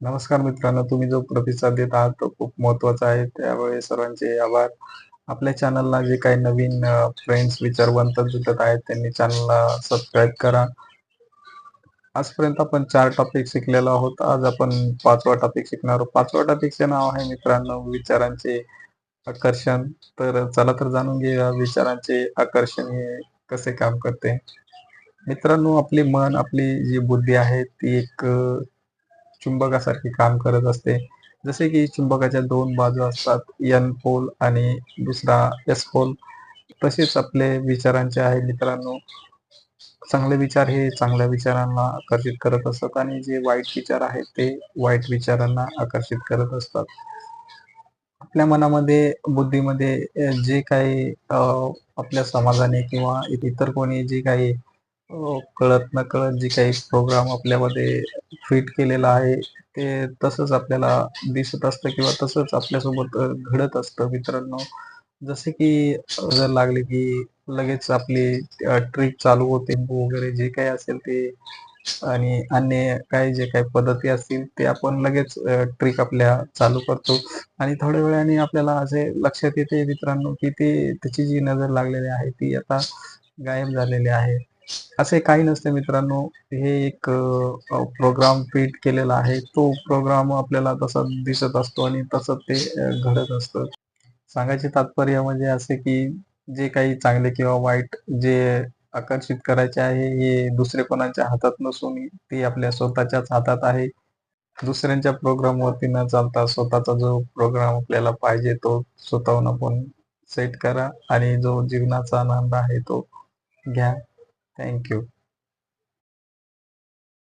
नमस्कार मित्रांनो तुम्ही जो प्रतिसाद देत आहात तो खूप महत्त्वाचा आहे. त्यावेळी सर्वांचे आभार. आपल्या चॅनलला जे काही नवीन फ्रेंड्स विचारवंत जुटत आहेत त्यांनी चॅनलला सबस्क्राईब करा. आजपर्यंत आपण चार टॉपिक शिकलेलो आहोत. आज आपण पाचवा टॉपिक शिकणार आहोत. पाचवा टॉपिकचे नाव आहे मित्रांनो विचारांचे आकर्षण. तर चला तर जाणून घेऊया विचारांचे आकर्षण हे कसे काम करते. मित्रांनो आपले मन आपली जी बुद्धी आहे ती एक चुंबकासारखे काम करत असते. जसे की चुंबकाच्या दोन बाजू असतात एन पोल आणि दुसरा एस पोल तसेच आपले विचारांचे आहे मित्रांनो. चांगले विचार हे चांगल्या विचारांना आकर्षित करत असतात आणि जे वाईट विचार आहेत ते वाईट विचारांना आकर्षित करत असतात. आपल्या मनामध्ये बुद्धीमध्ये जे काही आपल्या समाजाने किंवा इतर कोणी जे काही हो, कळत न कळत जे काही प्रोग्राम आपल्यामध्ये फिट केलेला आहे ते तसंच आपल्याला दिसत असतं किंवा तसंच आपल्यासोबत घडत असतं मित्रांनो. जसे की जर लागले की लगेच आपली ट्रिक चालू होते वगैरे जे काही असेल ते आणि अन्य काही जे काही पद्धती असतील ते आपण लगेच ट्रिक आपल्या चालू करतो. आणि थोड्या वेळाने आपल्याला असे लक्षात येते मित्रांनो की ते त्याची जी नजर लागलेली आहे ती आता गायब झालेली आहे. असे काही नसते मित्रांनो. हे एक प्रोग्राम फिट केलेला आहे. तो प्रोग्राम आपल्याला तसा दिसत असतो आणि तसं ते घडत असतं. सांगायचे तात्पर्य म्हणजे असे की जे काही चांगले किंवा वाईट जे आकर्षित करायचे आहे हे दुसरे कोणाच्या हातात नसून ते आपल्या स्वतःच्याच हातात आहे. दुसऱ्यांच्या प्रोग्राम वरती न चालता स्वतःचा जो प्रोग्राम आपल्याला पाहिजे तो स्वतःहून आपण सेट करा आणि जो जीवनाचा आनंद आहे तो घ्या. Thank you.